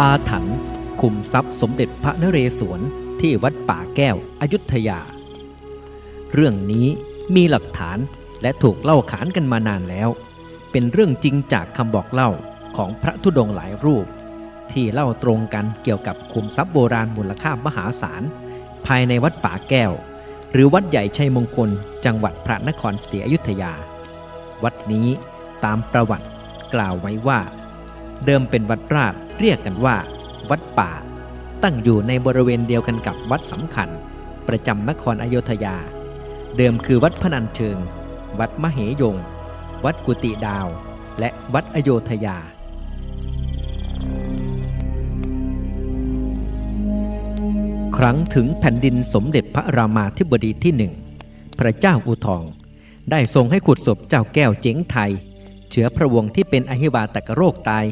อาถรรพ์คุมทรัพย์สมเด็จพระนเรศวรที่วัดป่าแก้วอยุธยา เรื่องนี้มีหลักฐานและถูกเล่าขานกันมานานแล้ว เป็นเรื่องจริงจากคำบอกเล่าของพระธุดงหลายรูป ที่เล่าตรงกันเกี่ยวกับคุมทรัพย์โบราณมูลค่ามหาศาล ภายในวัดป่าแก้ว หรือวัดใหญ่ชัยมงคล จังหวัดพระนครศรีอยุธยา วัดนี้ตามประวัติกล่าวไว้ว่า เดิมเป็นวัดราช เรียกกันว่า วัดป่า ตั้งอยู่ในบริเวณเดียวกันกับวัดสำคัญ ประจำนครอโยธยา เดิมคือวัดพนัญเชิง วัดมเหยง วัดกุติดาว และวัดอโยธยาครั้งถึงแผ่นดินสมเด็จพระรามาธิบดีที่หนึ่ง พระเจ้าอุทอง ได้ทรงให้ขุดศพเจ้าแก้วเจ๋งไทย เชื้อพระวงที่เป็นอหิวาตกโรคตาย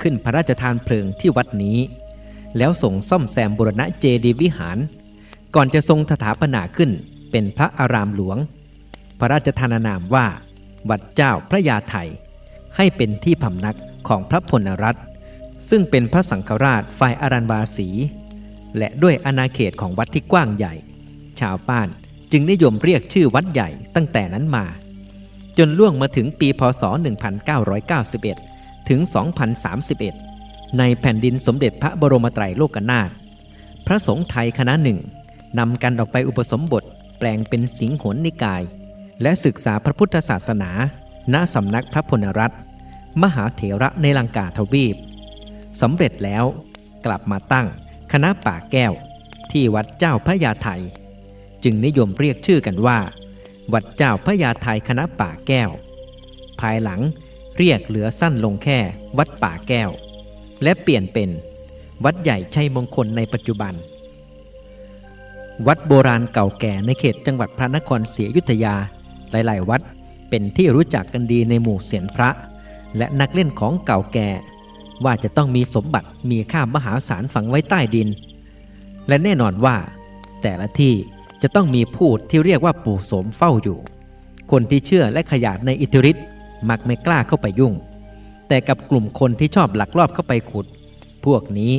ขึ้นพระราชทานเพลิงที่วัดนี้ แล้วส่งซ่อมแซมบุรณะเจดีย์วิหาร ก่อนจะทรงสถาปนาขึ้นเป็นพระอารามหลวง พระราชทานนามว่า วัดเจ้าพระยาไทย ให้เป็นที่พำนักของพระพลรัตน์ซึ่งเป็นพระสังฆราชฝ่ายอารันวาสี และด้วยอาณาเขตของวัดที่กว้างใหญ่ ชาวบ้านจึงนิยมเรียกชื่อวัดใหญ่ตั้งแต่นั้นมา จนล่วงมาถึงปีพศ 1991 ถึง 2031 ในแผ่นดินสมเด็จพระบรมไตรโลกนาถพระสงฆ์ไทยคณะหนึ่งนำกันออกไปอุปสมบทแปลงเป็นสิงหนนิกาย และศึกษาพระพุทธศาสนา ณสำนักพระพลรัตน์มหาเถระในลังกาทวีปสำเร็จแล้วกลับมาตั้งคณะป่าแก้ว ที่วัดเจ้าพระยาไทย จึงนิยมเรียกชื่อกันว่า วัดเจ้าพระยาไทยคณะป่าแก้ว ภายหลัง เรียกเหลือสั้นลงแค่ วัดป่าแก้ว และเปลี่ยนเป็น วัดใหญ่ชัยมงคลในปัจจุบัน วัดโบราณเก่าแก่ในเขตจังหวัดพระนครศรีอยุธยา หลาย ๆ วัดเป็นที่รู้จักกันดีในหมู่เสียนพระ และนักเล่นของเก่าแก่ ว่าจะต้องมีสมบัติมีค่ามหาศาลฝังไว้ใต้ดิน และแน่นอนว่า แต่ละที่จะต้องมีพูดที่เรียกว่าปู่โสมเฝ้าอยู่ คนที่เชื่อและขยาดในอิทธิฤทธิ์ มักไม่กล้าเข้าไปยุ่ง แต่กับกลุ่มคนที่ชอบหลักลอบเข้าไปขุด พวกนี้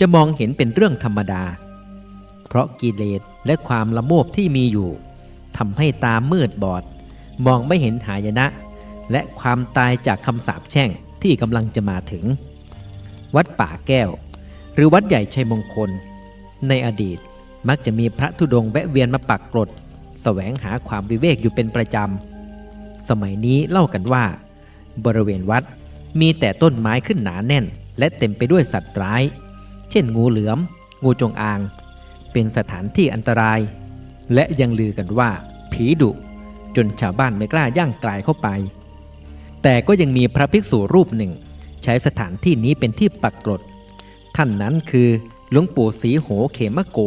จะมองเห็นเป็นเรื่องธรรมดา เพราะกิเลสและความละโมบที่มีอยู่ทำให้ตามืดบอด มองไม่เห็นหายนะ และความตายจากคำสาปแช่งที่กำลังจะมาถึง วัดป่าแก้ว หรือวัดใหญ่ชัยมงคล ในอดีตมักจะมีพระธุดงค์แวะเวียนมาปักกรดแสวงหาความวิเวกอยู่เป็นประจำ สมัยนี้เล่ากันว่า บริเวณวัดมีแต่ต้นไม้ขึ้นหนาแน่น และเต็มไปด้วยสัตว์ร้าย เช่นงูเหลือม งูจงอาง เป็นสถานที่อันตราย และยังลือกันว่า ผีดุจนชาวบ้านไม่กล้าย่างกลายเข้าไป แต่ก็ยังมีพระภิกษุรูปหนึ่ง ใช้สถานที่นี้เป็นที่ปักกรด ท่านนั้นคือหลวงปู่ศรีโหเขมโก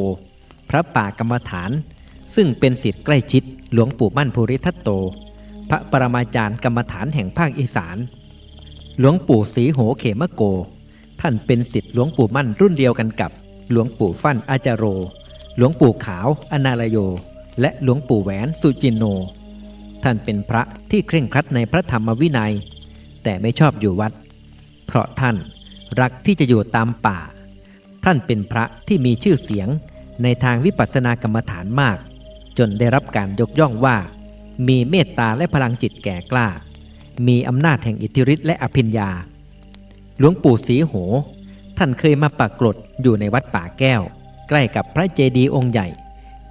พระป่ากรรมฐาน ซึ่งเป็นศิษย์ใกล้ชิดหลวงปู่มั่นภูริทัตโต พระปรมาจารย์กรรมฐานแห่งภาคอีสาน หลวงปู่ศรีโหเขมโก ท่านเป็นศิษย์หลวงปู่มั่นรุ่นเดียวกันกับ หลวงปู่ฟั่นอาจารโร หลวงปู่ขาว อนาลโย และหลวงปู่แหวนสุจินโน ท่านเป็นพระที่เคร่งครัดในพระธรรมวินัย แต่ไม่ชอบอยู่วัด เพราะท่านรักที่จะอยู่ตามป่า ท่านเป็นพระที่มีชื่อเสียงในทางวิปัสสนากรรมฐานมาก จนได้รับการยกย่องว่า มีเมตตาและพลังจิตแก่กล้า มีอำนาจแห่งอิทธิฤทธิ์และอภิญญา หลวงปู่ศรีโห ท่านเคยมาปักกรดอยู่ในวัดป่าแก้ว ใกล้กับพระเจดีย์องค์ใหญ่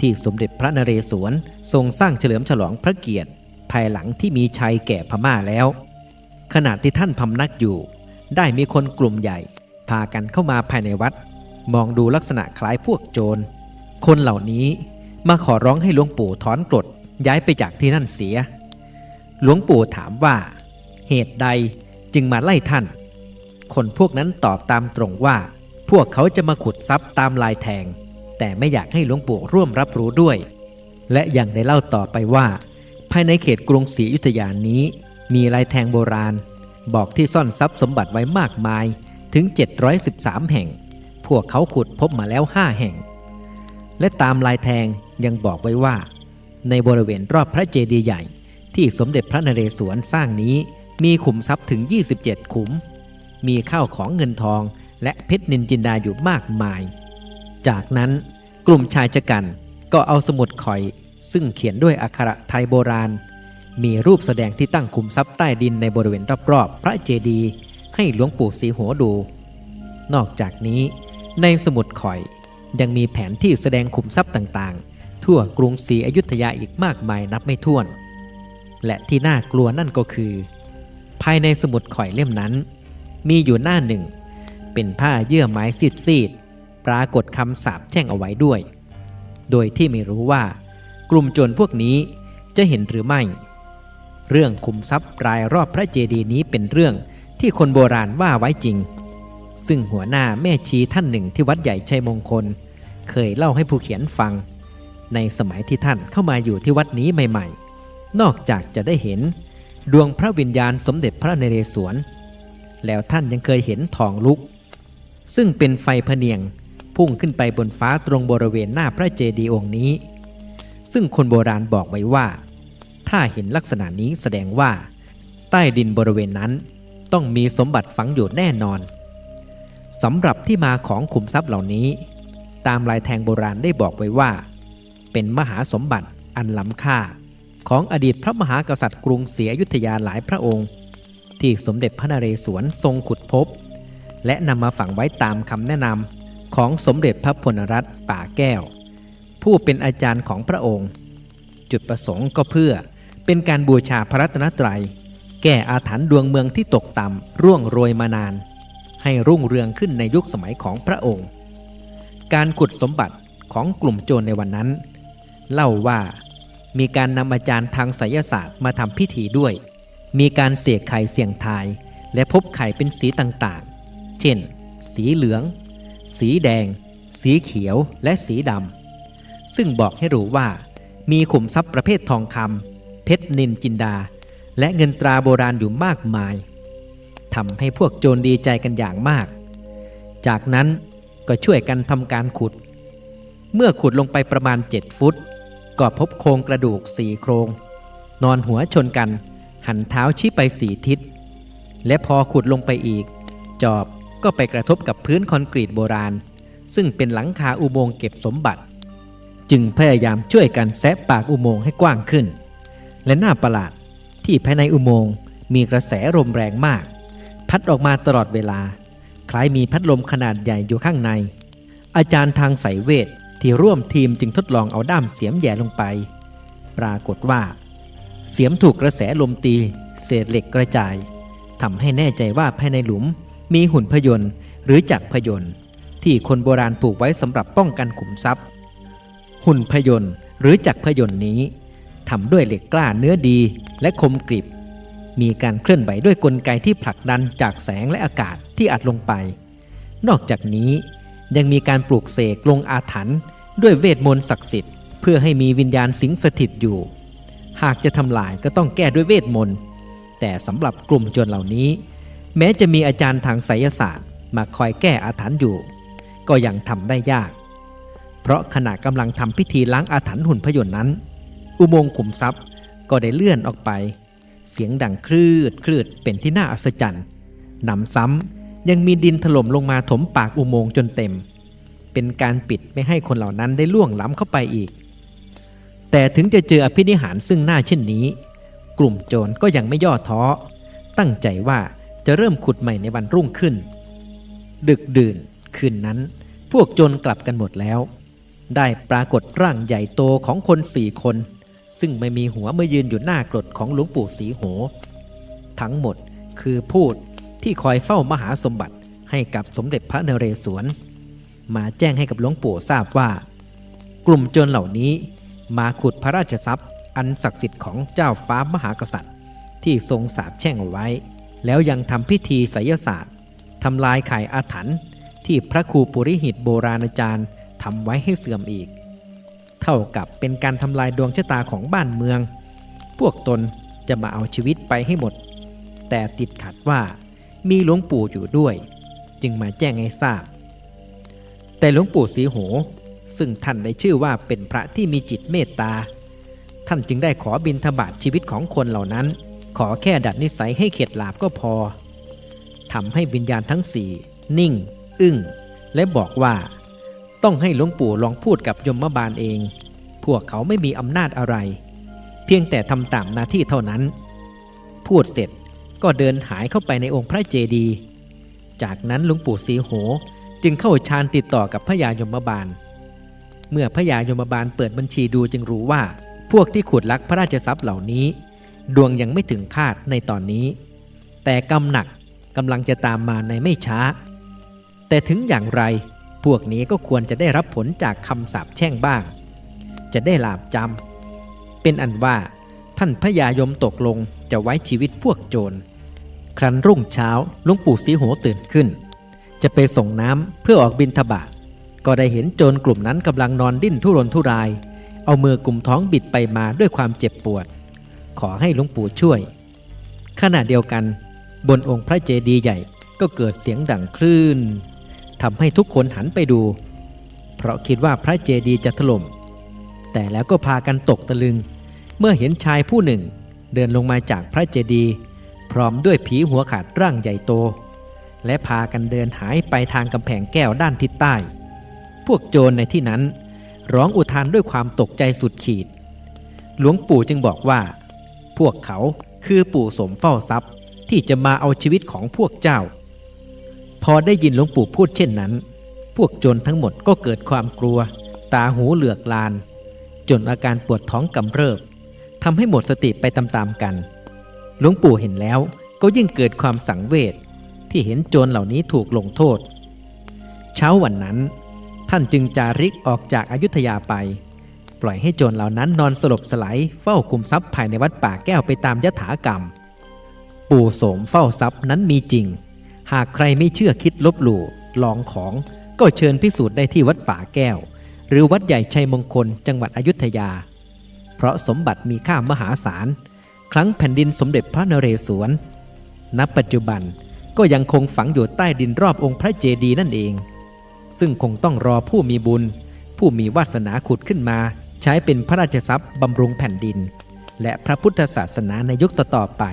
ที่สมเด็จพระนเรศวรทรงสร้างเฉลิมฉลองพระเกียรติ ภายหลังที่มีชัยแก่พม่าแล้ว ขณะที่ท่านพำนักอยู่ ได้มีคนกลุ่มใหญ่ พากันเข้ามาภายในวัด มองดูลักษณะคล้ายพวกโจร คนเหล่านี้มาขอร้องให้หลวงปู่ถอนกรด ย้ายไปจากที่นั่นเสีย หลวงปู่ถามว่า เหตุใดจึงมาไล่ท่าน คนพวกนั้นตอบตามตรงว่า พวกเขาจะมาขุดทรัพย์ตามลายแทง แต่ไม่อยากให้หลวงปู่ร่วมรับรู้ด้วย และยังได้เล่าต่อไปว่า ภายในเขตกรุงศรีอยุธยานี้ มีลายแทงโบราณ บอกที่ซ่อนทรัพย์สมบัติไว้มากมายถึง 713 แห่ง พวกเขาขุดพบมาแล้ว 5 แห่ง และตามลายแทงยังบอกไว้ว่า ในบริเวณรอบพระเจดีย์ใหญ่ ที่สมเด็จพระนเรศวรสร้างนี้ มีขุมทรัพย์ถึง 27 ขุม มีข้าวของเงินทอง และเพชรนินจินดาอยู่มากมาย จากนั้นกลุ่มชายชะกันก็เอาสมุดข่อย ซึ่งเขียนด้วยอักขระไทยโบราณ มีรูปแสดงที่ตั้งคุมทรัพย์ใต้ดินในบริเวณรอบๆพระเจดีย์ให้หลวงปู่สีหัวดู นอกจากนี้ ในสมุดข่อยยังมีแผนที่แสดงขุมทรัพย์ต่างๆ ทั่วกรุงศรีอยุธยาอีกมากมายนับไม่ถ้วน และที่น่ากลัวนั่นก็คือ ภายในสมุดข่อยเล่มนั้น มีอยู่หน้าหนึ่ง เป็นผ้าเยื่อไม้ซีดๆปรากฏคำสาปแช่งเอาไว้ด้วย โดยที่ไม่รู้ว่ากลุ่มโจรพวกนี้จะเห็นหรือไม่ เรื่องคุมทรัพย์รายรอบพระเจดีย์นี้เป็นเรื่องที่คนโบราณว่าไว้จริง ซึ่งหัวหน้าแม่ชีท่านหนึ่งที่วัดใหญ่ชัยมงคล เคยเล่าให้ผู้เขียนฟัง ในสมัยที่ท่านเข้ามาอยู่ที่วัดนี้ใหม่ๆ นอกจากจะได้เห็นดวงพระวิญญาณสมเด็จพระนเรศวร แล้วท่านยังเคยเห็นทองลุก ซึ่งเป็นไฟพเนียงพุ่งขึ้นไปบนฟ้าตรงบริเวณหน้าพระเจดีย์องค์นี้ ซึ่งคนโบราณบอกไว้ว่า ถ้าเห็นลักษณะนี้แสดงว่า ใต้ดินบริเวณนั้นต้องมีสมบัติฝังอยู่แน่นอนสำหรับที่มาของขุมทรัพย์เหล่านี้ ตามลายแทงโบราณได้บอกไว้ว่า เป็นมหาสมบัติอันล้ำค่า ของอดีตพระมหากษัตริย์กรุงศรีอยุธยาหลายพระองค์ ที่สมเด็จพระนเรศวรทรงขุดพบ และนำมาฝังไว้ตามคำแนะนำของสมเด็จพระพลรัตน์ป่าแก้ว ผู้เป็นอาจารย์ของพระองค์ จุดประสงค์ก็เพื่อเป็นการบูชาพระรัตนตรัย แก้อาถรรพ์ดวงเมืองที่ตกต่ำร่วงโรยมานาน ให้รุ่งเรืองขึ้นในยุคสมัยของพระองค์ การขุดสมบัติของกลุ่มโจรในวันนั้น เล่าว่า มีการนำอาจารย์ทางไสยศาสตร์มาทำพิธีด้วย มีการเสกไข่เสี่ยงทาย และพบไข่เป็นสีต่างๆ เช่น สีเหลือง สีแดง สีเขียวและสีดำซึ่งบอกให้รู้ว่า มีขุมทรัพย์ประเภททองคำเพชรนินจินดา และเงินตราโบราณอยู่มากมายทำให้พวกโจรดีใจกันอย่างมาก จากนั้นก็ช่วยกันทำการขุด เมื่อขุดลงไปประมาณ 7 ฟุต ก็พบโครงกระดูกสี่โครง นอนหัวชนกัน หันเท้าชี้ไปสี่ทิศ และพอขุดลงไปอีก จอบก็ไปกระทบกับพื้นคอนกรีตโบราณ ซึ่งเป็นหลังคาอุโมงค์เก็บสมบัติ จึงพยายามช่วยกันแซะปากอุโมงค์ให้กว้างขึ้น และน่าประหลาดที่ภายในอุโมงค์มีกระแสลมแรงมาก พัดออกมาตลอดเวลา คล้ายมีพัดลมขนาดใหญ่อยู่ข้างใน อาจารย์ทางสายเวท ที่ร่วมทีมจึงทดลองเอาด้ามเสียมแย่ลงไป ปรากฏว่า เสียมถูกกระแสลมตี เศษเหล็กกระจายทำให้แน่ใจว่าภายในหลุมมีหุ่นพยนต์หรือจักรพยนต์ที่คนโบราณปลูกไว้สำหรับป้องกันขุมทรัพย์ หุ่นพยนต์หรือจักรพยนต์นี้ทำด้วยเหล็กกล้าเนื้อดีและคมกริบ มีการเคลื่อนไหวด้วยกลไกที่ผลักดันจากแสงและอากาศที่อัดลงไป นอกจากนี้ ยังมีการปลูกเสกลงอาถรรพ์ด้วยเวทมนต์ศักดิ์สิทธิ์เพื่อให้มีวิญญาณสิงสถิตอยู่ หากจะทำลายก็ต้องแก้ด้วยเวทมนต์แต่สำหรับกลุ่มโจรเหล่านี้ แม้จะมีอาจารย์ทางไสยศาสตร์ มาคอยแก้อาถรรพ์อยู่ ก็ยังทำได้ยาก เพราะขณะกำลังทำพิธีล้างอาถรรพ์หุ่นพยนต์นั้น อุโมงค์ขุมทรัพย์ก็ได้เลื่อนออกไป เสียงดังคลืดคลืดเป็นที่น่าอัศจรรย์นำซ้ำ ยังมีดินถล่มลงมาถมปากอุโมงค์จนเต็ม เป็นการปิดไม่ให้คนเหล่านั้นได้ล่วงล้ำเข้าไปอีก แต่ถึงจะเจออภินิหารซึ่งหน้าเช่นนี้ กลุ่มโจรก็ยังไม่ย่อท้อ ตั้งใจว่าจะเริ่มขุดใหม่ในวันรุ่งขึ้น ดึกดื่นคืนนั้น พวกโจรกลับกันหมดแล้ว ได้ปรากฏร่างใหญ่โตของคนสี่คน ซึ่งไม่มีหัวมายืนอยู่หน้ากรดของหลวงปู่สีโห ทั้งหมดคือพูด ที่คอยเฝ้ามหาสมบัติให้กับสมเด็จพระนเรศวร มาแจ้งให้กับหลวงปู่ทราบว่า กลุ่มโจรเหล่านี้มาขุดพระราชทรัพย์ อันศักดิ์สิทธิ์ของเจ้าฟ้ามหากษัตริย์ ที่ทรงสาปแช่งเอาไว้ แล้วยังทำพิธีไสยศาสตร์ทำลายไข่อาถรรพ์ที่พระครูปุริหิตโบราณอาจารย์ทำไว้ให้เสื่อมอีก เท่ากับเป็นการทำลายดวงชะตาของบ้านเมือง พวกตนจะมาเอาชีวิตไปให้หมด แต่ติดขัดว่า มีหลวงปู่อยู่ด้วย จึงมาแจ้งให้ทราบ แต่หลวงปู่สีโห ซึ่งท่านได้ชื่อว่าเป็นพระที่มีจิตเมตตา ท่านจึงได้ขอบินทบาทชีวิตของคนเหล่านั้น ขอแค่ดัดนิสัยให้เข็ดหลาบก็พอทำให้วิญญาณทั้งสี่นิ่ง อึ้ง และบอกว่า ต้องให้หลวงปู่ลองพูดกับยมบาลเอง พวกเขาไม่มีอำนาจอะไร เพียงแต่ทำตามหน้าที่เท่านั้น พูดเสร็จ ก็เดินหายเข้าไปในองค์พระเจดีย์จากนั้นหลวงปู่สีโหจึงเข้าฌานติดต่อกับพระยายมบาล เมื่อพระยายมบาลเปิดบัญชีดูจึงรู้ว่า พวกที่ขุดลักพระราชทรัพย์เหล่านี้ ดวงยังไม่ถึงคาดในตอนนี้ แต่กำหนักกำลังจะตามมาในไม่ช้า แต่ถึงอย่างไร พวกนี้ก็ควรจะได้รับผลจากคำสาปแช่งบ้าง จะได้ลาบจำเป็นอันว่าท่านพระยายมตกลงจะไว้ชีวิตพวกโจร ครั้นรุ่งเช้าหลวงปู่สีโหตื่นขึ้น จะไปส่งน้ำเพื่อออกบินทบาทก็ได้เห็นโจรกลุ่มนั้นกำลังนอนดิ้นทุรนทุราย เอามือกลุ่มท้องบิดไปมาด้วยความเจ็บปวด ขอให้หลวงปู่ช่วย ขณะเดียวกัน บนองค์พระเจดีย์ใหญ่ก็เกิดเสียงดังคลื่นทำให้ทุกคนหันไปดู เพราะคิดว่าพระเจดีย์จะถล่ม แต่แล้วก็พากันตกตะลึง เมื่อเห็นชายผู้หนึ่ง เดินลงมาจากพระเจดีย์ พร้อมด้วยผีหัวขาดร่างใหญ่โต และพากันเดินหายไปทางกำแพงแก้วด้านทิศใต้ พวกโจรในที่นั้น ร้องอุทานด้วยความตกใจสุดขีด หลวงปู่จึงบอกว่า พวกเขาคือปู่สมเฝ้าทรัพย์ที่จะมาเอาชีวิตของพวกเจ้า พอได้ยินหลวงปู่พูดเช่นนั้น พวกโจรทั้งหมดก็เกิดความกลัว ตาหูเหลือกลาน จนอาการปวดท้องกำเริบทำให้หมดสติไปตามๆกัน หลวงปู่เห็นแล้วก็ยิ่งเกิดความสังเวชที่เห็นโจรเหล่านี้ถูกลงโทษ เช้าวันนั้น ท่านจึงจาริกออกจากอายุทยาไป ปล่อยให้โจรเหล่านั้นนอนสลบสลายเฝ้าคุมทรัพย์ภายในวัดป่าแก้วไปตามยถากรรม ปู่โสมเฝ้าทรัพย์นั้นมีจริง หากใครไม่เชื่อคิดลบหลู่ลองของก็เชิญพิสูจน์ได้ที่วัดป่าแก้ว หรือวัดใหญ่ชัยมงคลจังหวัดอยุธยา เพราะสมบัติมีค่ามหาศาล ครั้งแผ่นดินสมเด็จพระนเรศวร ณ ปัจจุบันก็ยังคงฝังอยู่ใต้ดินรอบองค์พระเจดีย์นั่นเอง ซึ่งคงต้องรอผู้มีบุญ ผู้มีวาสนาขุดขึ้นมา ใช้เป็นพระราชทรัพย์บำรุงแผ่นดิน และพระพุทธศาสนาในยุคต่อๆไป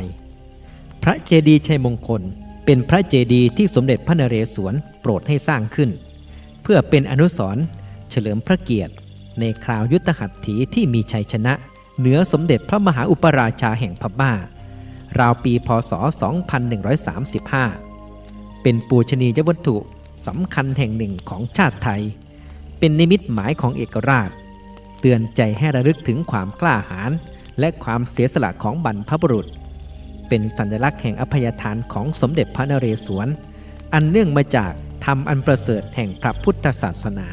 พระเจดีย์ชัยมงคล เป็นพระเจดีย์ที่สมเด็จพระนเรศวรโปรดให้สร้างขึ้น เพื่อเป็นอนุสรณ์เฉลิมพระเกียรติ ในคราวยุทธหัตถีที่มีชัยชนะ เหนือสมเด็จพระมหาอุปราชาแห่งพม่าราวปีพศ 2135 เป็นปูชนียวัตถุสำคัญแห่งหนึ่งของชาติไทย เป็นนิมิตหมายของเอกราช เตือนใจให้ระลึกถึงความกล้าหาญและความเสียสละของบรรพบุรุษ เป็นสัญลักษณ์แห่งอภัยทานของสมเด็จพระนเรศวร อันเนื่องมาจากธรรมอันประเสริฐแห่งพระพุทธศาสนา